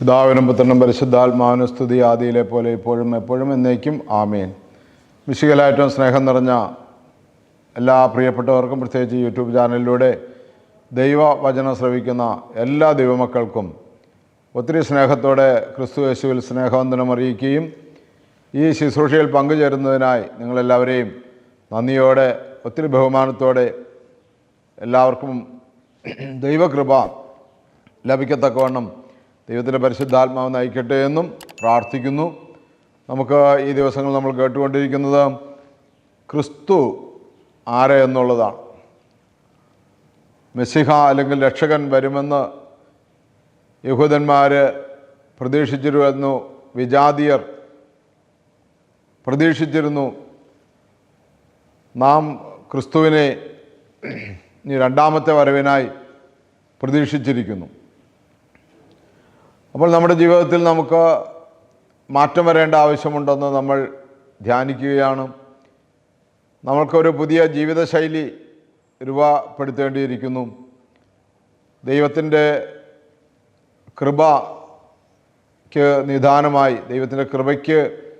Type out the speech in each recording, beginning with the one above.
പിതാവിനും പുത്രനും പരിശുദ്ധാത്മാവിനും സ്തുതി ആദിയിലെ പോലെ ഇപ്പോഴും എപ്പോഴും എന്നേക്കും ആമേൻ. വിശുകലായിട്ടും സ്നേഹം നിറഞ്ഞ എല്ലാ പ്രിയപ്പെട്ടവർക്കും പ്രത്യേകിച്ച് യൂട്യൂബ് ചാനലിലൂടെ ദൈവവചനം ശ്രവിക്കുന്ന എല്ലാ ദൈവമക്കൾക്കും ഒത്തിരി സ്നേഹത്തോടെ ക്രിസ്തു യേശുവിൽ സ്നേഹവന്ദനം അറിയിക്കുകയും ഈ ശുശ്രൂഷയിൽ പങ്കുചേരുന്നതിനായി നിങ്ങളെല്ലാവരെയും നന്ദിയോടെ ഒത്തിരി ബഹുമാനത്തോടെ എല്ലാവർക്കും ദൈവകൃപ ലഭിക്കത്തക്കവണ്ണം ദൈവത്തിന്റെ പരിശുദ്ധാത്മാവ് നയിക്കട്ടെ എന്നും പ്രാർത്ഥിക്കുന്നു. നമുക്ക് ഈ ദിവസങ്ങൾ നമ്മൾ കേട്ടുകൊണ്ടിരിക്കുന്നത് ക്രിസ്തു ആരെ എന്നുള്ളതാണ്. മെസ്സിഹ അല്ലെങ്കിൽ രക്ഷകൻ വരുമെന്ന് യഹൂദന്മാർ പ്രതീക്ഷിച്ചിരുന്നു വിജാതിയർ പ്രതീക്ഷിച്ചിരുന്നു. നാം ക്രിസ്തുവിനെ രണ്ടാമത്തെ വരവിനായി പ്രതീക്ഷിച്ചിരിക്കുന്നു. അപ്പോൾ നമ്മുടെ ജീവിതത്തിൽ നമുക്ക് മാറ്റം വരേണ്ട ആവശ്യമുണ്ടെന്ന് നമ്മൾ ധ്യാനിക്കുകയാണ്. നമ്മൾക്കൊരു പുതിയ ജീവിതശൈലി രൂപപ്പെടുത്തേണ്ടിയിരിക്കുന്നു. ദൈവത്തിന്റെ കൃപയ്ക്ക് നിദാനമായി ദൈവത്തിന്റെ കൃപയ്ക്ക്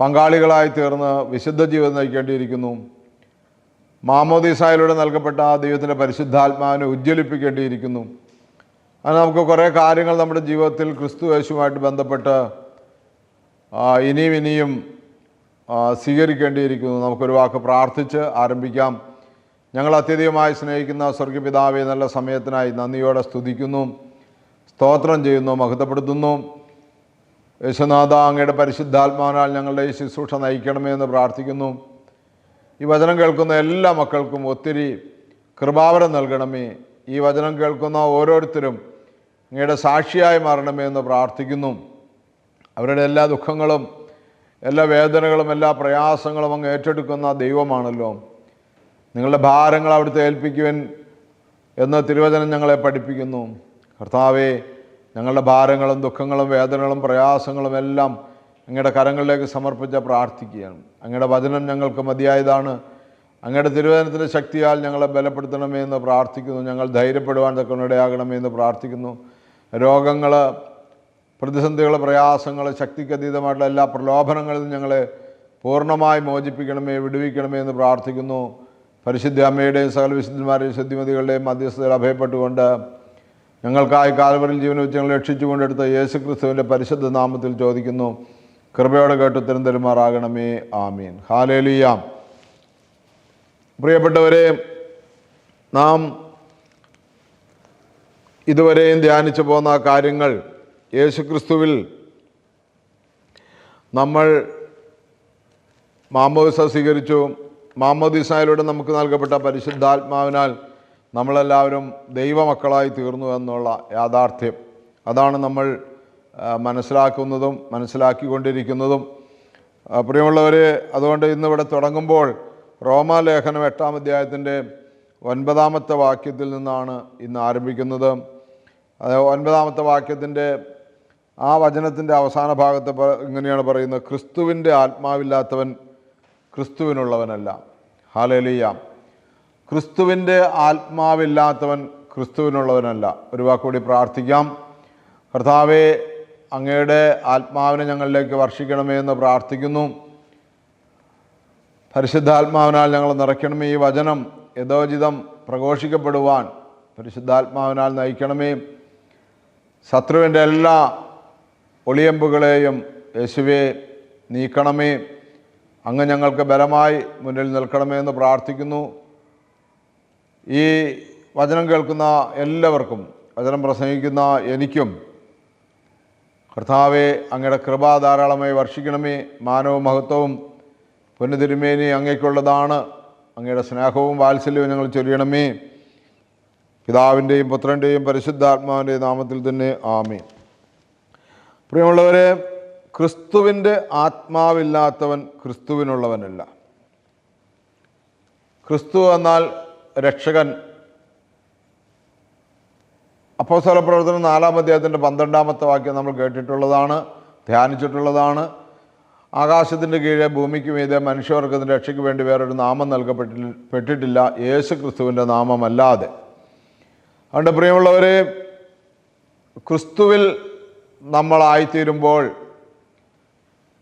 പങ്കാളികളായി തീർന്ന് വിശുദ്ധ ജീവിതം നയിക്കേണ്ടിയിരിക്കുന്നു. മാമോദീസായിലൂടെ നൽകപ്പെട്ട ആ ദൈവത്തിന്റെ പരിശുദ്ധാത്മാവിനെ ഉജ്ജ്വലിപ്പിക്കേണ്ടിയിരിക്കുന്നു. അത് നമുക്ക് കുറേ കാര്യങ്ങൾ നമ്മുടെ ജീവിതത്തിൽ ക്രിസ്തു യേശുമായിട്ട് ബന്ധപ്പെട്ട് ഇനിയും ഇനിയും സ്വീകരിക്കേണ്ടിയിരിക്കുന്നു. നമുക്കൊരു വാക്ക് പ്രാർത്ഥിച്ച് ആരംഭിക്കാം. ഞങ്ങൾ അത്യധികമായി സ്നേഹിക്കുന്ന സ്വർഗപിതാവെ നല്ല സമയത്തിനായി നന്ദിയോടെ സ്തുതിക്കുന്നു സ്തോത്രം ചെയ്യുന്നു മഹത്വപ്പെടുത്തുന്നു. യേശുനാഥ അങ്ങയുടെ പരിശുദ്ധാത്മാവിനാൽ ഞങ്ങളുടെ ഈ ശുശ്രൂഷ നയിക്കണമേ എന്ന് പ്രാർത്ഥിക്കുന്നു. ഈ വചനം കേൾക്കുന്ന എല്ലാ മക്കൾക്കും ഒത്തിരി കൃപാവരം നൽകണമേ. ഈ വചനം കേൾക്കുന്ന ഓരോരുത്തരും അങ്ങയുടെ സാക്ഷിയായി മാറണമേ എന്ന് പ്രാർത്ഥിക്കുന്നു. അവരുടെ എല്ലാ ദുഃഖങ്ങളും എല്ലാ വേദനകളും എല്ലാ പ്രയാസങ്ങളും അങ്ങ് ഏറ്റെടുക്കുന്ന ദൈവമാണല്ലോ. നിങ്ങളുടെ ഭാരങ്ങൾ അവിടുത്തെ ഏൽപ്പിക്കുവൻ എന്ന് തിരുവചനം ഞങ്ങളെ പഠിപ്പിക്കുന്നു. കർത്താവെ ഞങ്ങളുടെ ഭാരങ്ങളും ദുഃഖങ്ങളും വേദനകളും പ്രയാസങ്ങളും എല്ലാം അങ്ങയുടെ കരങ്ങളിലേക്ക് സമർപ്പിച്ച പ്രാർത്ഥിക്കുകയാണ്. അങ്ങയുടെ വചനം ഞങ്ങൾക്ക് മതിയായതാണ്. അങ്ങയുടെ തിരുവചനത്തിന്റെ ശക്തിയാൽ ഞങ്ങളെ ബലപ്പെടുത്തണമേ എന്ന് പ്രാർത്ഥിക്കുന്നു. ഞങ്ങൾ ധൈര്യപ്പെടുവാൻ തക്കണിടയാകണമേ എന്ന് പ്രാർത്ഥിക്കുന്നു. രോഗങ്ങൾ പ്രതിസന്ധികൾ പ്രയാസങ്ങൾ ശക്തിക്കതീതമായിട്ടുള്ള എല്ലാ പ്രലോഭനങ്ങളിൽ ഞങ്ങളെ പൂർണമായി മോചിപ്പിക്കണമേ വിടുവിക്കണമേ എന്ന് പ്രാർത്ഥിക്കുന്നു. പരിശുദ്ധ അമ്മയുടെയും സകല വിശുദ്ധന്മാരുടെയും ശുദ്ധിമതികളുടെയും മധ്യസ്ഥതയിൽ അഭയപ്പെട്ടുകൊണ്ട് ഞങ്ങൾക്കായി കാൽവറിൽ ജീവൻ വെച്ച് ഞങ്ങൾ രക്ഷിച്ചുകൊണ്ടെടുത്ത യേശു ക്രിസ്തുവിന്റെ പരിശുദ്ധ നാമത്തിൽ ചോദിക്കുന്നു. കൃപയോടെ കേട്ട് ഉത്തരം തരുമാറാകണമേ. ആമീൻ. ഹാലേലിയാം. പ്രിയപ്പെട്ടവരെ നാം ഇതുവരെയും ധ്യാനിച്ചു പോന്ന കാര്യങ്ങൾ യേശുക്രിസ്തുവിൽ നമ്മൾ മാമോദിസ സ്വീകരിച്ചു. മാമോദിസായിലൂടെ നമുക്ക് നൽകപ്പെട്ട പരിശുദ്ധാത്മാവിനാൽ നമ്മളെല്ലാവരും ദൈവമക്കളായി തീർന്നു എന്നുള്ള യാഥാർത്ഥ്യം. അതാണ് നമ്മൾ മനസ്സിലാക്കുന്നതും മനസ്സിലാക്കിക്കൊണ്ടിരിക്കുന്നതും. പ്രിയമുള്ളവർ അതുകൊണ്ട് ഇന്നിവിടെ തുടങ്ങുമ്പോൾ റോമാലേഖനം എട്ടാം അധ്യായത്തിന്റെ ഒൻപതാമത്തെ വാക്യത്തിൽ നിന്നാണ് ഇന്ന് ആരംഭിക്കുന്നത്. ഒൻപതാമത്തെ വാക്യത്തിന്റെ ആ വചനത്തിന്റെ അവസാന ഭാഗത്ത് ഇങ്ങനെയാണ് പറയുന്നത് ക്രിസ്തുവിന്റെ ആത്മാവില്ലാത്തവൻ ക്രിസ്തുവിനുള്ളവനല്ല. ഹാലേലിയ ക്രിസ്തുവിന്റെ ആത്മാവില്ലാത്തവൻ ക്രിസ്തുവിനുള്ളവനല്ല. ഒരു വാക്കുകൂടി പ്രാർത്ഥിക്കാം. കർത്താവെ അങ്ങയുടെ ആത്മാവിനെ ഞങ്ങളിലേക്ക് വർഷിക്കണമേ എന്ന് പ്രാർത്ഥിക്കുന്നു. പരിശുദ്ധാത്മാവിനാൽ ഞങ്ങൾ നിറയ്ക്കണമേ ഈ വചനം. യഥോചിതം പ്രഘോഷിക്കപ്പെടുവാൻ പരിശുദ്ധാത്മാവിനാൽ നയിക്കണമേ. ശത്രുവിന്റെ എല്ലാ ഒളിയമ്പുകളെയും യേശുവെ നീക്കണമേ. അങ്ങ് ഞങ്ങൾക്ക് ബലമായി മുന്നിൽ നിൽക്കണമേ എന്ന് പ്രാർത്ഥിക്കുന്നു. ഈ വചനം കേൾക്കുന്ന എല്ലാവർക്കും വചനം പ്രസംഗിക്കുന്ന എനിക്കും കർത്താവെ അങ്ങയുടെ കൃപ ധാരാളമായി വർഷിക്കണമേ. മാനവും മഹത്വവും പൊന്നുതിരുമേനി അങ്ങേക്കുള്ളതാണ്. അങ്ങയുടെ സ്നേഹവും വാത്സല്യവും ഞങ്ങൾ ചൊരിയണമേ. പിതാവിന്റെയും പുത്രന്റെയും പരിശുദ്ധാത്മാവിന്റെയും നാമത്തിൽ തന്നെ ആമീൻ. പ്രിയമുള്ളവരെ ക്രിസ്തുവിന്റെ ആത്മാവില്ലാത്തവൻ ക്രിസ്തുവിനുള്ളവനല്ല. ക്രിസ്തു എന്നാൽ രക്ഷകൻ. അപ്പോസ്തല പ്രവർത്തനം നാലാം അധ്യായത്തിന്റെ പന്ത്രണ്ടാമത്തെ വാക്യം നമ്മൾ കേട്ടിട്ടുള്ളതാണ് ധ്യാനിച്ചിട്ടുള്ളതാണ്. ആകാശത്തിന്റെ കീഴെ ഭൂമിക്ക് മീതെ മനുഷ്യവർഗത്തിന്റെ രക്ഷയ്ക്ക് വേണ്ടി വേറൊരു നാമം നൽകപ്പെട്ടിട്ടില്ല പെട്ടിട്ടില്ല. യേശു ക്രിസ്തുവിന്റെ നാമമല്ലാതെ. അതുകൊണ്ട് പ്രിയമുള്ളവരെ ക്രിസ്തുവിൽ നമ്മളായിത്തീരുമ്പോൾ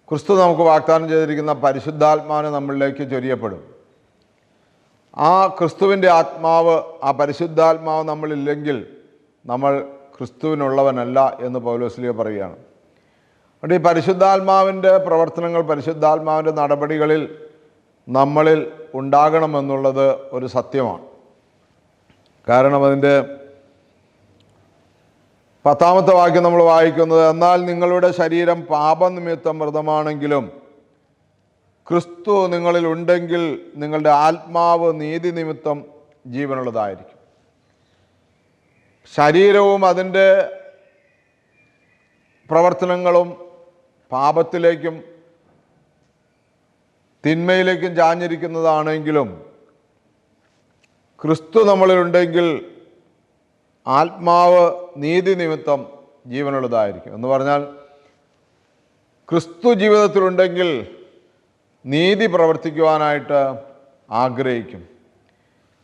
ക്രിസ്തു നമുക്ക് വാഗ്ദാനം ചെയ്തിരിക്കുന്ന പരിശുദ്ധാത്മാവിനെ നമ്മളിലേക്ക് ചൊരിയപ്പെടും. ആ ക്രിസ്തുവിന്റെ ആത്മാവ് ആ പരിശുദ്ധാത്മാവ് നമ്മളില്ലെങ്കിൽ നമ്മൾ ക്രിസ്തുവിനുള്ളവനല്ല എന്ന് പൗലോസ്ലിയ പറയുകയാണ്. അതുകൊണ്ട് ഈ പരിശുദ്ധാത്മാവിന്റെ പ്രവർത്തനങ്ങൾ പരിശുദ്ധാത്മാവിന്റെ നടപടികളിൽ നമ്മളിൽ ഉണ്ടാകണമെന്നുള്ളത് ഒരു സത്യമാണ്. കാരണം അതിന്റെ പത്താമത്തെ വാക്യം നമ്മൾ വായിക്കുന്നത് എന്നാൽ നിങ്ങളുടെ ശരീരം പാപനിമിത്തം വ്രതമാണെങ്കിലും ക്രിസ്തു നിങ്ങളിൽ ഉണ്ടെങ്കിൽ നിങ്ങളുടെ ആത്മാവ് നീതി നിമിത്തം ജീവനുള്ളതായിരിക്കും. ശരീരവും അതിന്റെ പ്രവർത്തനങ്ങളും പാപത്തിലേക്കും തിന്മയിലേക്കും ചാഞ്ഞിരിക്കുന്നതാണെങ്കിലും ക്രിസ്തു നമ്മളിലുണ്ടെങ്കിൽ ആത്മാവ് നീതി നിമിത്തം ജീവനുള്ളതായിരിക്കും. എന്ന് പറഞ്ഞാൽ ക്രിസ്തു ജീവിതത്തിലുണ്ടെങ്കിൽ നീതി പ്രവർത്തിക്കുവാനായിട്ട് ആഗ്രഹിക്കും.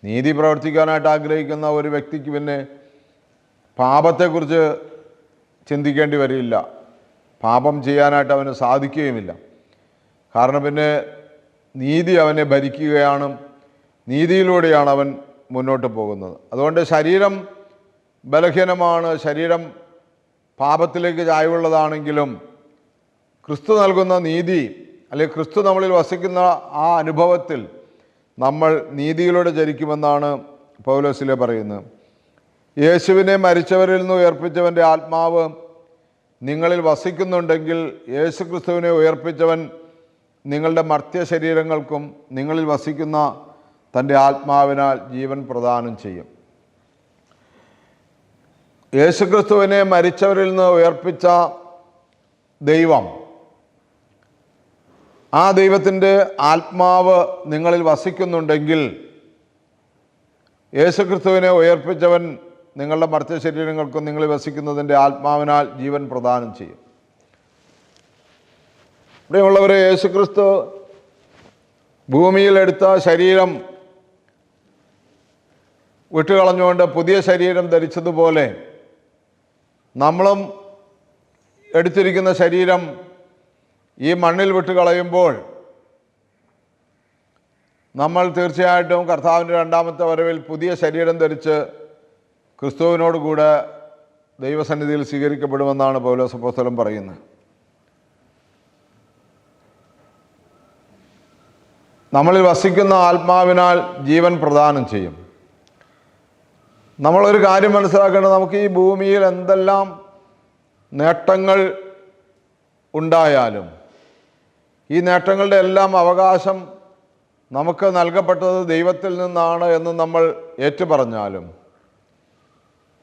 നീതി പ്രവർത്തിക്കാനായിട്ട് ആഗ്രഹിക്കുന്ന ഒരു വ്യക്തിക്ക് പിന്നെ പാപത്തെക്കുറിച്ച് ചിന്തിക്കേണ്ടി വരില്ല. പാപം ചെയ്യാനായിട്ട് അവന് സാധിക്കുകയുമില്ല. കാരണം പിന്നെ നീതി അവനെ ഭരിക്കുകയാണ് നീതിയിലൂടെയാണ് അവൻ മുന്നോട്ട് പോകുന്നത്. അതുകൊണ്ട് ശരീരം ബലഹീനമാണ് ശരീരം പാപത്തിലേക്ക് ചായവുള്ളതാണെങ്കിലും ക്രിസ്തു നൽകുന്ന നീതി അല്ലെങ്കിൽ ക്രിസ്തു നമ്മളിൽ വസിക്കുന്ന ആ അനുഭവത്തിൽ നമ്മൾ നീതിയിലൂടെ ചരിക്കുമെന്നാണ് പൗലോസിലെ പറയുന്നത്. യേശുവിനെ മരിച്ചവരിൽ നിന്ന് ഉയർപ്പിച്ചവന്റെ ആത്മാവ് നിങ്ങളിൽ വസിക്കുന്നുണ്ടെങ്കിൽ യേശു ക്രിസ്തുവിനെ ഉയർപ്പിച്ചവൻ നിങ്ങളുടെ മർത്യ ശരീരങ്ങൾക്കും നിങ്ങളിൽ വസിക്കുന്ന തന്റെ ആത്മാവിനാൽ ജീവൻ പ്രദാനം ചെയ്യും. യേശുക്രിസ്തുവിനെ മരിച്ചവരിൽ നിന്ന് ഉയർപ്പിച്ച ദൈവം ആ ദൈവത്തിന്റെ ആത്മാവ് നിങ്ങളിൽ വസിക്കുന്നുണ്ടെങ്കിൽ യേശുക്രിസ്തുവിനെ ഉയർപ്പിച്ചവൻ നിങ്ങളുടെ മർത്യ ശരീരങ്ങൾക്കും നിങ്ങളിൽ വസിക്കുന്നതിന്റെ ആത്മാവിനാൽ ജീവൻ പ്രദാനം ചെയ്യും. ഇവിടെയുള്ളവരെ യേശുക്രിസ്തു ഭൂമിയിലെടുത്ത ശരീരം വിട്ടുകളഞ്ഞുകൊണ്ട് പുതിയ ശരീരം ധരിച്ചതുപോലെ നമ്മളും എടുത്തിരിക്കുന്ന ശരീരം ഈ മണ്ണിൽ വിട്ടുകളയുമ്പോൾ നമ്മൾ തീർച്ചയായിട്ടും കർത്താവിന്റെ രണ്ടാമത്തെ വരവിൽ പുതിയ ശരീരം ധരിച്ച് ക്രിസ്തുവിനോടുകൂടെ ദൈവസന്നിധിയിൽ സ്വീകരിക്കപ്പെടുമെന്നാണ് പൗലോസപ്പോസ്തലം പറയുന്നത്. നമ്മളിൽ വസിക്കുന്ന ആത്മാവിനാൽ ജീവൻ പ്രദാനം ചെയ്യും. നമ്മളൊരു കാര്യം മനസ്സിലാക്കേണ്ടത് നമുക്ക് ഈ ഭൂമിയിൽ എന്തെല്ലാം നേട്ടങ്ങൾ ഉണ്ടായാലും ഈ നേട്ടങ്ങളുടെ എല്ലാം അവകാശം നമുക്ക് നൽകപ്പെട്ടത് ദൈവത്തിൽ നിന്നാണ് എന്ന് നമ്മൾ ഏറ്റുപറഞ്ഞാലും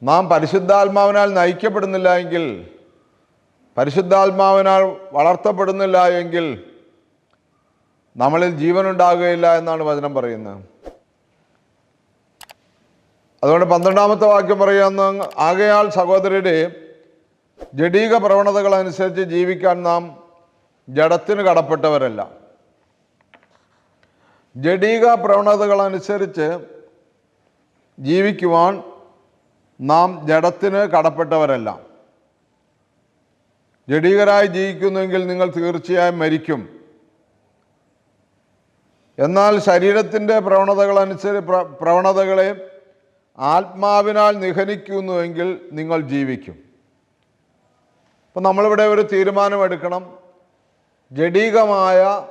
നാം പരിശുദ്ധാത്മാവിനാൽ നയിക്കപ്പെടുന്നില്ല എങ്കിൽ പരിശുദ്ധാത്മാവിനാൽ വളർത്തപ്പെടുന്നില്ല എങ്കിൽ നമ്മളിൽ ജീവനുണ്ടാകുകയില്ല എന്നാണ് വചനം പറയുന്നത്. അതുകൊണ്ട് പന്ത്രണ്ടാമത്തെ വാക്യം പറയുന്ന ആകയാൽ സഹോദരരെ ജഡീക പ്രവണതകൾ അനുസരിച്ച് ജീവിക്കാൻ നാം ജഡത്തിന് കടപ്പെട്ടവരല്ല. ജഡീക പ്രവണതകൾ അനുസരിച്ച് ജീവിക്കുവാൻ നാം ജഡത്തിന് കടപ്പെട്ടവരല്ല. ജഡീകരായി ജീവിക്കുന്നുവെങ്കിൽ നിങ്ങൾ തീർച്ചയായും മരിക്കും. എന്നാൽ ശരീരത്തിന്റെ പ്രവണതകളനുസരിച്ച് പ്ര പ്രവണതകളെ ആത്മാവിനാൽ നിഹനിക്കുന്നുവെങ്കിൽ നിങ്ങൾ ജീവിക്കും. അപ്പം നമ്മളിവിടെ ഒരു തീരുമാനമെടുക്കണം. ജഡീകമായ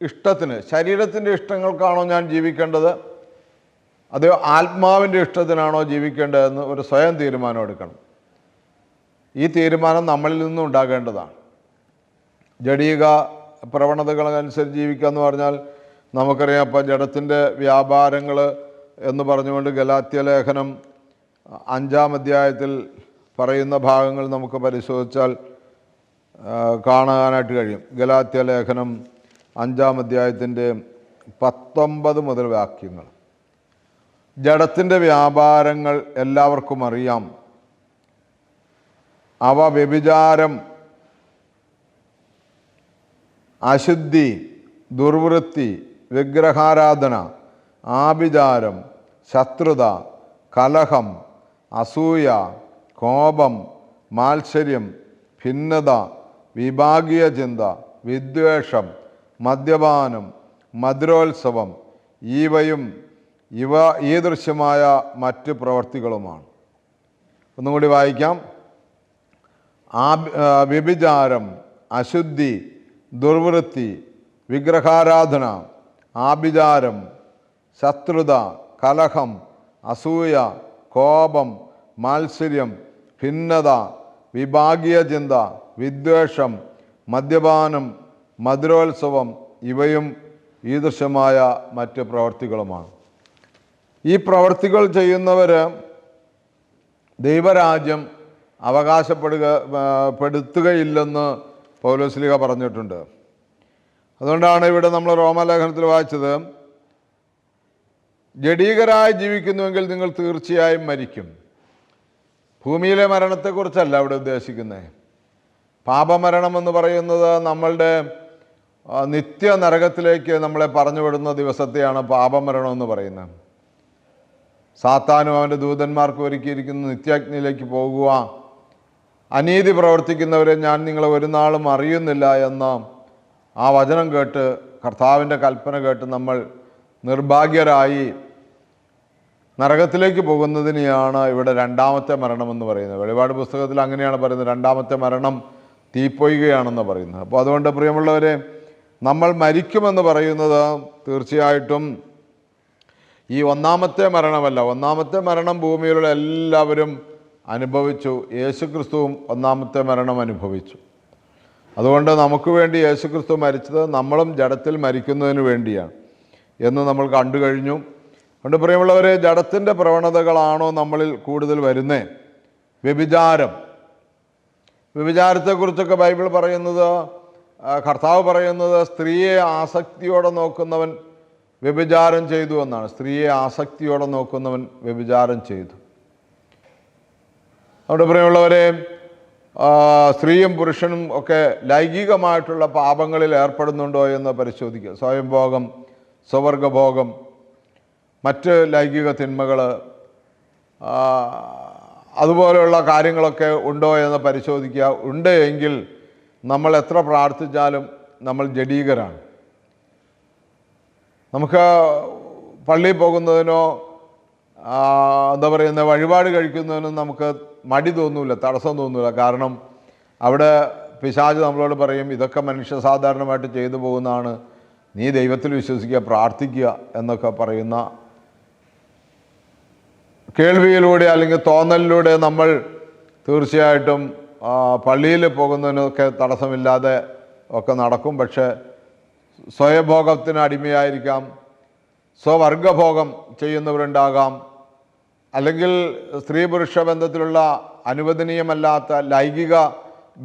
ഇഷ്ടത്തിന് ശരീരത്തിന്റെ ഇഷ്ടങ്ങൾക്കാണോ ഞാൻ ജീവിക്കേണ്ടത്? അതോ ആത്മാവിന്റെ ഇഷ്ടത്തിനാണോ ജീവിക്കേണ്ടതെന്ന് ഒരു സ്വയം തീരുമാനം എടുക്കണം ഈ തീരുമാനം നമ്മളിൽ നിന്നും ഉണ്ടാകേണ്ടതാണ്. ജഡീക പ്രവണതകളനുസരിച്ച് ജീവിക്കുക എന്ന് പറഞ്ഞാൽ നമുക്കറിയാം ഇപ്പം ജഡത്തിന്റെ വ്യാപാരങ്ങൾ എന്ന് പറഞ്ഞുകൊണ്ട് ഗലാത്യ ലേഖനം അഞ്ചാം അധ്യായത്തിൽ പറയുന്ന ഭാഗങ്ങൾ നമുക്ക് പരിശോധിച്ചാൽ കാണാനായിട്ട് കഴിയും. ഗലാത്യ ലേഖനം അഞ്ചാം അധ്യായത്തിന്റെ പത്തൊമ്പത് മുതൽ വാക്യങ്ങൾ. ജഡത്തിന്റെ വ്യാപാരങ്ങൾ എല്ലാവർക്കും അറിയാം. അവ വ്യഭിചാരം അശുദ്ധി ദുർവൃത്തി വിഗ്രഹാരാധന ആഭിചാരം ശത്രുത കലഹം അസൂയ കോപം മാത്സര്യം ഭിന്നത വിഭാഗീയ ചിന്ത വിദ്വേഷം മദ്യപാനം മധുരോത്സവം ഈവയും ഇവ ഈ ദൃശ്യമായ മറ്റ് പ്രവർത്തികളുമാണ്. ഒന്നും കൂടി വായിക്കാം. ആ, വ്യഭിചാരം അശുദ്ധി ദുർവൃത്തി വിഗ്രഹാരാധന ആഭിചാരം ശത്രുത കലഹം അസൂയ കോപം മാത്സര്യം ഭിന്നത വിഭാഗീയ ചിന്ത വിദ്വേഷം മദ്യപാനം മധുരോത്സവം ഇവയും ഈദൃശ്യമായ മറ്റ് പ്രവർത്തികളുമാണ്. ഈ പ്രവർത്തികൾ ചെയ്യുന്നവർ ദൈവരാജ്യം അവകാശപ്പെടുക പെടുത്തുകയില്ലെന്ന് പൗലോസ്ലിക പറഞ്ഞിട്ടുണ്ട്. അതുകൊണ്ടാണ് ഇവിടെ നമ്മൾ റോമലേഖനത്തിൽ വായിച്ചത് ജഡീകരായി ജീവിക്കുന്നുവെങ്കിൽ നിങ്ങൾ തീർച്ചയായും മരിക്കും. ഭൂമിയിലെ മരണത്തെക്കുറിച്ചല്ല അവിടെ ഉദ്ദേശിക്കുന്നത് പാപമരണം എന്ന് പറയുന്നത് നമ്മളുടെ നിത്യ നരകത്തിലേക്ക് നമ്മളെ പറഞ്ഞു വിടുന്ന ദിവസത്തെയാണ് പാപമരണം എന്ന് പറയുന്നത്. സാത്താനും അവന്റെ ദൂതന്മാർക്ക് ഒരുക്കിയിരിക്കുന്ന നിത്യാഗ്നിയിലേക്ക് പോകുക അനീതി പ്രവർത്തിക്കുന്നവരെ ഞാൻ നിങ്ങളെ ഒരു നാളും അറിയുന്നില്ല എന്ന ആ വചനം കേട്ട് കർത്താവിന്റെ കൽപ്പന കേട്ട് നമ്മൾ നിർഭാഗ്യരായി നരകത്തിലേക്ക് പോകുന്നതിനെയാണ് ഇവിടെ രണ്ടാമത്തെ മരണം എന്ന് പറയുന്നത്. വെളിപാട് പുസ്തകത്തിൽ അങ്ങനെയാണ് പറയുന്നത് രണ്ടാമത്തെ മരണം തീപ്പൊയ്കയാണെന്ന് പറയുന്നത്. അപ്പോൾ അതുകൊണ്ട് പ്രിയമുള്ളവരെ നമ്മൾ മരിക്കുമെന്ന് പറയുന്നത് തീർച്ചയായിട്ടും ഈ ഒന്നാമത്തെ മരണമല്ല. ഒന്നാമത്തെ മരണം ഭൂമിയിലുള്ള എല്ലാവരും അനുഭവിച്ചു. യേശുക്രിസ്തുവും ഒന്നാമത്തെ മരണം അനുഭവിച്ചു. അതുകൊണ്ട് നമുക്ക് വേണ്ടി യേശുക്രിസ്തു മരിച്ചത് നമ്മളും ജഡത്തിൽ മരിക്കുന്നതിന് വേണ്ടിയാണ് എന്ന് നമ്മൾ കണ്ടു കഴിഞ്ഞു. അതുകൊണ്ട് പ്രിയമുള്ളവരെ ജഡത്തിന്റെ പ്രവണതകളാണോ നമ്മളിൽ കൂടുതൽ വരുന്നേ? വ്യഭിചാരം. വ്യഭിചാരത്തെക്കുറിച്ചൊക്കെ ബൈബിൾ പറയുന്നത് കർത്താവ് പറയുന്നത് സ്ത്രീയെ ആസക്തിയോടെ നോക്കുന്നവൻ വ്യഭിചാരം ചെയ്തു എന്നാണ്. സ്ത്രീയെ ആസക്തിയോടെ നോക്കുന്നവൻ വ്യഭിചാരം ചെയ്തു. അവിടെ പ്രിയമുള്ളവരെ സ്ത്രീയും പുരുഷനും ഒക്കെ ലൈംഗികമായിട്ടുള്ള പാപങ്ങളിൽ ഏർപ്പെടുന്നുണ്ടോ എന്ന് പരിശോധിക്കുക. സ്വയംഭോഗം സ്വവർഗഭോഗം മറ്റ് ലൈംഗിക തിന്മകൾ അതുപോലെയുള്ള കാര്യങ്ങളൊക്കെ ഉണ്ടോ എന്ന് പരിശോധിക്കുക. ഉണ്ട് എങ്കിൽ നമ്മൾ എത്ര പ്രാർത്ഥിച്ചാലും നമ്മൾ ജഡീകരാണ്. നമുക്ക് പള്ളിയിൽ പോകുന്നതിനോ എന്താ പറയുന്ന വഴിപാട് കഴിക്കുന്നതിനും നമുക്ക് മടി തോന്നൂല തടസ്സം തോന്നൂല. കാരണം അവിടെ പിശാജ് നമ്മളോട് പറയും ഇതൊക്കെ മനുഷ്യ സാധാരണമായിട്ട് ചെയ്തു പോകുന്നതാണ്. നീ ദൈവത്തിൽ വിശ്വസിക്കുക പ്രാർത്ഥിക്കുക എന്നൊക്കെ പറയുന്ന കേൾവിയിലൂടെ അല്ലെങ്കിൽ തോന്നലിലൂടെ നമ്മൾ തീർച്ചയായിട്ടും പള്ളിയിൽ പോകുന്നതിനൊക്കെ തടസ്സമില്ലാതെ ഒക്കെ നടക്കും. പക്ഷേ സ്വയഭോഗത്തിന് അടിമയായിരിക്കാം. സ്വവർഗഭോഗം ചെയ്യുന്നവരുണ്ടാകാം. അല്ലെങ്കിൽ സ്ത്രീ പുരുഷ ബന്ധത്തിലുള്ള അനുവദനീയമല്ലാത്ത ലൈംഗിക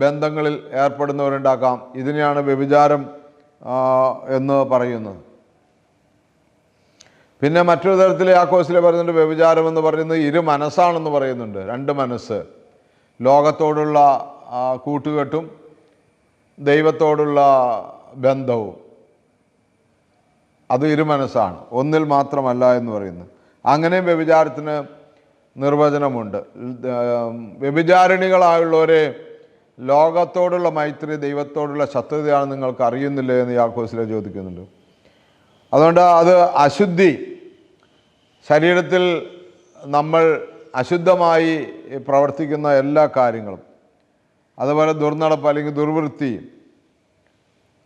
ബന്ധങ്ങളിൽ ഏർപ്പെടുന്നവരുണ്ടാക്കാം ഇതിനെയാണ് വ്യഭിചാരം എന്ന് പറയുന്നത്. പിന്നെ മറ്റൊരു തരത്തിൽ ആ കോഴ്സിൽ പറയുന്നുണ്ട് വ്യഭിചാരം എന്ന് പറയുന്നത് ഇരു മനസ്സാണെന്ന് പറയുന്നുണ്ട്. രണ്ട് മനസ്സ്. ലോകത്തോടുള്ള കൂട്ടുകെട്ടും ദൈവത്തോടുള്ള ബന്ധവും. അത് ഇരു മനസ്സാണ്. ഒന്നിൽ മാത്രമല്ല എന്ന് പറയുന്നു. അങ്ങനെയും വ്യഭിചാരത്തിന് നിർവചനമുണ്ട്. വ്യഭിചാരിണികളായുള്ളവരെ ലോകത്തോടുള്ള മൈത്രി ദൈവത്തോടുള്ള ശത്രുതയാണ് നിങ്ങൾക്ക് അറിയുന്നില്ലേ എന്ന് യാക്കോസിലെ ചോദിക്കുന്നുണ്ട്. അതുകൊണ്ട് അത് അശുദ്ധി ശരീരത്തിൽ നമ്മൾ അശുദ്ധമായി പ്രവർത്തിക്കുന്ന എല്ലാ കാര്യങ്ങളും അതുപോലെ ദുർനടപ്പ് അല്ലെങ്കിൽ ദുർവൃത്തി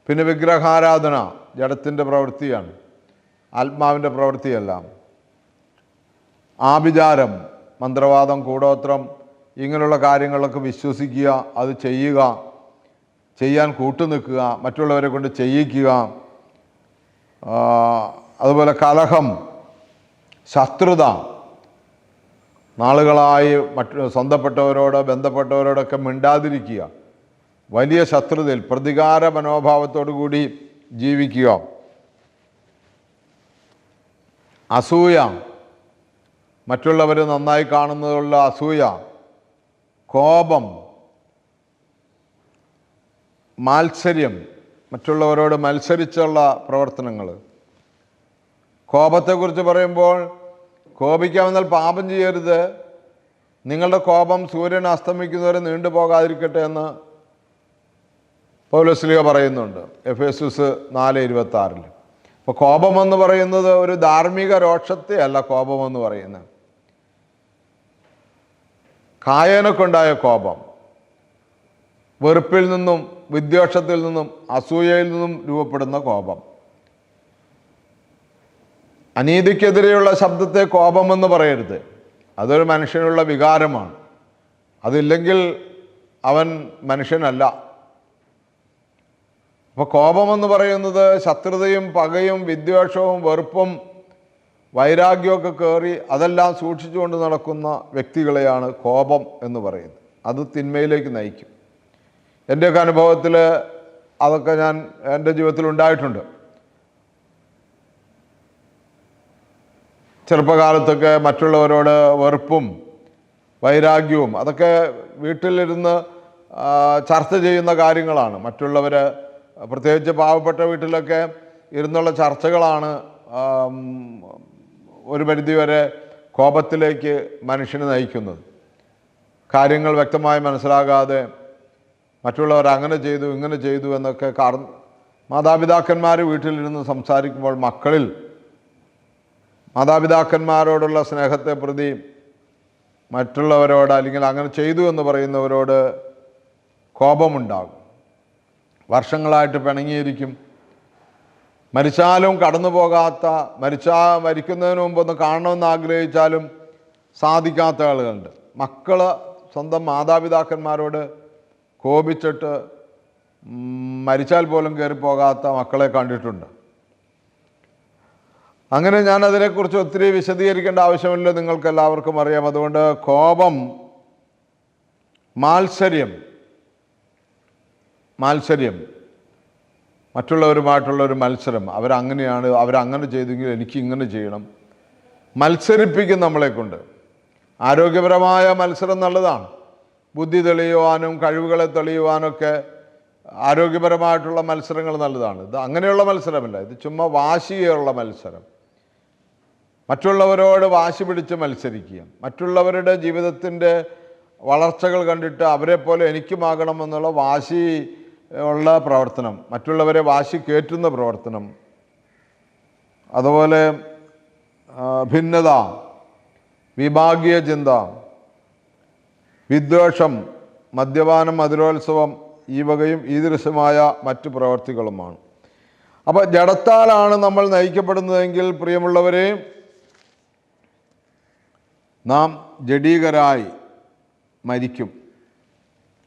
പിന്നെ വിഗ്രഹാരാധന ജഡത്തിന്റെ പ്രവൃത്തിയാണ് ആത്മാവിന്റെ പ്രവൃത്തിയല്ല. ആഭിചാരം മന്ത്രവാദം കൂടോത്രം ഇങ്ങനെയുള്ള കാര്യങ്ങളൊക്കെ വിശ്വസിക്കുക അത് ചെയ്യുക ചെയ്യാൻ കൂട്ടുനിൽക്കുക മറ്റുള്ളവരെ കൊണ്ട് ചെയ്യിക്കുക. അതുപോലെ കലഹം ശത്രുത. നാളുകളായി മറ്റു സ്വന്തപ്പെട്ടവരോട് ബന്ധപ്പെട്ടവരോടൊക്കെ മിണ്ടാതിരിക്കുക. വലിയ ശത്രുതയിൽ പ്രതികാര മനോഭാവത്തോടു കൂടി ജീവിക്കുക. അസൂയ. മറ്റുള്ളവർ നന്നായി കാണുന്നതിലുള്ള അസൂയ. കോപം. മാത്സര്യം. മറ്റുള്ളവരോട് മത്സരിച്ചുള്ള പ്രവർത്തനങ്ങൾ. കോപത്തെക്കുറിച്ച് പറയുമ്പോൾ കോപിക്കാമെന്നാൽ പാപം ചെയ്യരുത്. നിങ്ങളുടെ കോപം സൂര്യൻ അസ്തമിക്കുന്നവരെ നീണ്ടു പോകാതിരിക്കട്ടെ എന്ന് പൗലസ്ലിയ പറയുന്നുണ്ട്. എഫ് എസ് എസ് നാല് ഇരുപത്തി ആറിൽ അപ്പോൾ കോപമെന്ന് പറയുന്നത് ഒരു ധാർമ്മിക രോക്ഷത്തെ അല്ല കോപമെന്ന് പറയുന്നത്. കായനക്കൊണ്ടായ കോപം. വെറുപ്പിൽ നിന്നും വിദ്വേഷത്തിൽ നിന്നും അസൂയയിൽ നിന്നും രൂപപ്പെടുന്ന കോപം. അനീതിക്കെതിരെയുള്ള ശബ്ദത്തെ കോപമെന്ന് പറയരുത്. അതൊരു മനുഷ്യനുള്ള വികാരമാണ്. അതില്ലെങ്കിൽ അവൻ മനുഷ്യനല്ല. അപ്പോൾ കോപമെന്ന് പറയുന്നത് ശത്രുതയും പകയും വിദ്വേഷവും വെറുപ്പും വൈരാഗ്യമൊക്കെ കയറി അതെല്ലാം സൂക്ഷിച്ചുകൊണ്ട് നടക്കുന്ന വ്യക്തികളെയാണ് കോപം എന്ന് പറയുന്നത്. അത് തിന്മയിലേക്ക് നയിക്കും. എന്റെയൊക്കെ അനുഭവത്തിൽ അതൊക്കെ ഞാൻ എന്റെ ജീവിതത്തിൽ ഉണ്ടായിട്ടുണ്ട്. ചെറുപ്പകാലത്തൊക്കെ മറ്റുള്ളവരോട് വെറുപ്പും വൈരാഗ്യവും അതൊക്കെ വീട്ടിലിരുന്ന് ചർച്ച ചെയ്യുന്ന കാര്യങ്ങളാണ്. മറ്റുള്ളവർ പ്രത്യേകിച്ച് പാവപ്പെട്ട വീട്ടിലൊക്കെ ഇരുന്നുള്ള ചർച്ചകളാണ് ഒരു പരിധിവരെ കോപത്തിലേക്ക് മനുഷ്യനെ നയിക്കുന്നത്. കാര്യങ്ങൾ വ്യക്തമായി മനസ്സിലാകാതെ മറ്റുള്ളവർ അങ്ങനെ ചെയ്തു ഇങ്ങനെ ചെയ്തു എന്നൊക്കെ കാർ മാതാപിതാക്കന്മാർ വീട്ടിലിരുന്ന് സംസാരിക്കുമ്പോൾ മക്കളിൽ മാതാപിതാക്കന്മാരോടുള്ള സ്നേഹത്തെ പ്രതി മറ്റുള്ളവരോട് അല്ലെങ്കിൽ അങ്ങനെ ചെയ്തു എന്ന് പറയുന്നവരോട് കോപമുണ്ടാകും. വർഷങ്ങളായിട്ട് പിണങ്ങിയിരിക്കും. മരിച്ചാലും കടന്നു പോകാത്ത മരിച്ചാ മരിക്കുന്നതിന് മുമ്പ് ഒന്ന് കാണണമെന്ന് ആഗ്രഹിച്ചാലും സാധിക്കാത്ത ആളുകളുണ്ട്. മക്കൾ സ്വന്തം മാതാപിതാക്കന്മാരോട് കോപിച്ചിട്ട് മരിച്ചാൽ പോലും കയറി പോകാത്ത മക്കളെ കണ്ടിട്ടുണ്ട്. അങ്ങനെ ഞാൻ അതിനെക്കുറിച്ച് ഒത്തിരി വിശദീകരിക്കേണ്ട ആവശ്യമില്ല. നിങ്ങൾക്ക് എല്ലാവർക്കും അറിയാം. അതുകൊണ്ട് കോപം മാത്സര്യം മാത്സര്യം മറ്റുള്ളവരുമായിട്ടുള്ള ഒരു മത്സരം അവരങ്ങനെയാണ് അവരങ്ങനെ ചെയ്തെങ്കിൽ എനിക്ക് ഇങ്ങനെ ചെയ്യണം. മത്സരിപ്പിക്കും നമ്മളെ കൊണ്ട്. ആരോഗ്യപരമായ മത്സരം നല്ലതാണ്. ബുദ്ധി തെളിയുവാനും കഴിവുകളെ തെളിയുവാനൊക്കെ ആരോഗ്യപരമായിട്ടുള്ള മത്സരങ്ങൾ നല്ലതാണ്. ഇത് അങ്ങനെയുള്ള മത്സരമല്ല. ഇത് ചുമ്മാ വാശിയുള്ള മത്സരം. മറ്റുള്ളവരോട് വാശി പിടിച്ച് മത്സരിക്കുക. മറ്റുള്ളവരുടെ ജീവിതത്തിന്റെ വളർച്ചകൾ കണ്ടിട്ട് അവരെപ്പോലെ പോലെ എനിക്കുമാകണം എന്നുള്ള വാശി ഉള്ള പ്രവർത്തനം മറ്റുള്ളവരെ വാശി കയറ്റുന്ന പ്രവർത്തനം അതുപോലെ ഭിന്നത വിഭാഗീയ ചിന്ത വിദ്വേഷം മദ്യപാനം മധുരോത്സവം ഈ വകയും ഈ ദൃശ്യമായ മറ്റു പ്രവർത്തികളുമാണ്. അപ്പോൾ ജഡത്താലാണ് നമ്മൾ നയിക്കപ്പെടുന്നതെങ്കിൽ പ്രിയമുള്ളവരെ നാം ജഡീകരായി മരിക്കും.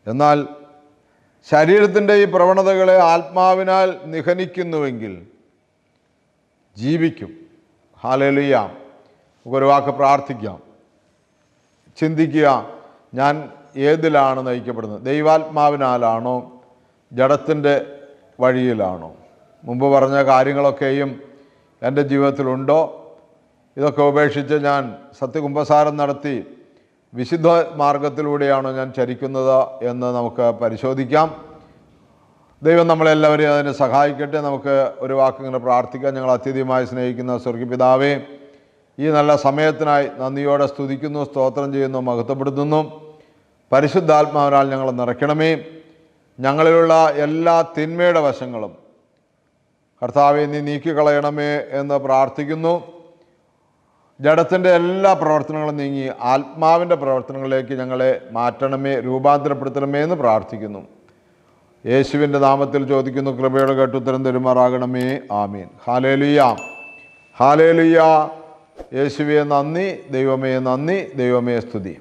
എന്നാൽ ശരീരത്തിന്റെ ഈ പ്രവണതകളെ ആത്മാവിനാൽ നിഹനിക്കുന്നുവെങ്കിൽ ജീവിക്കും. ഹാലലിയാം ഒരു വാക്ക് പ്രാർത്ഥിക്കാം. ചിന്തിക്കുക ഞാൻ ഏതിലാണ് നയിക്കപ്പെടുന്നത്? ദൈവാത്മാവിനാലാണോ? ജഡത്തിന്റെ വഴിയിലാണോ? മുമ്പ് പറഞ്ഞ കാര്യങ്ങളൊക്കെയും എന്റെ ജീവിതത്തിലുണ്ടോ? ഇതൊക്കെ ഉപേക്ഷിച്ച് ഞാൻ സത്യകുംഭസാരം നടത്തി വിശുദ്ധ മാർഗത്തിലൂടെയാണോ ഞാൻ ചരിക്കുന്നത് എന്ന് നമുക്ക് പരിശോധിക്കാം. ദൈവം നമ്മളെല്ലാവരെയും അതിനെ സഹായിക്കട്ടെ. നമുക്ക് ഒരു വാക്കിങ്ങനെ പ്രാർത്ഥിക്കാം. ഞങ്ങൾ അത്യധികമായി സ്നേഹിക്കുന്ന സ്വർഗപിതാവേ ഈ നല്ല സമയത്തിനായി നന്ദിയോടെ സ്തുതിക്കുന്നു സ്തോത്രം ചെയ്യുന്നു മഹത്വപ്പെടുത്തുന്നു. പരിശുദ്ധാത്മാവിനാൽ ഞങ്ങൾ നിറയ്ക്കണമേ. ഞങ്ങളിലുള്ള എല്ലാ തിന്മയുടെ വശങ്ങളും കർത്താവെ നീ നീക്കിക്കളയണമേ എന്ന് പ്രാർത്ഥിക്കുന്നു. ജഡത്തിന്റെ എല്ലാ പ്രവർത്തനങ്ങളും നീങ്ങി ആത്മാവിന്റെ പ്രവർത്തനങ്ങളിലേക്ക് ഞങ്ങളെ മാറ്റണമേ രൂപാന്തരപ്പെടുത്തണമേ എന്ന് പ്രാർത്ഥിക്കുന്നു. യേശുവിന്റെ നാമത്തിൽ ചോദിക്കുന്നു കൃപയുടെ കേട്ടുത്തരം തരുമാറാകണമേ. ആമീൻ. ഹാലേലുയ ഹാലേലുയ യേശുവെ നന്ദി. ദൈവമേ നന്ദി. ദൈവമേ സ്തുതി.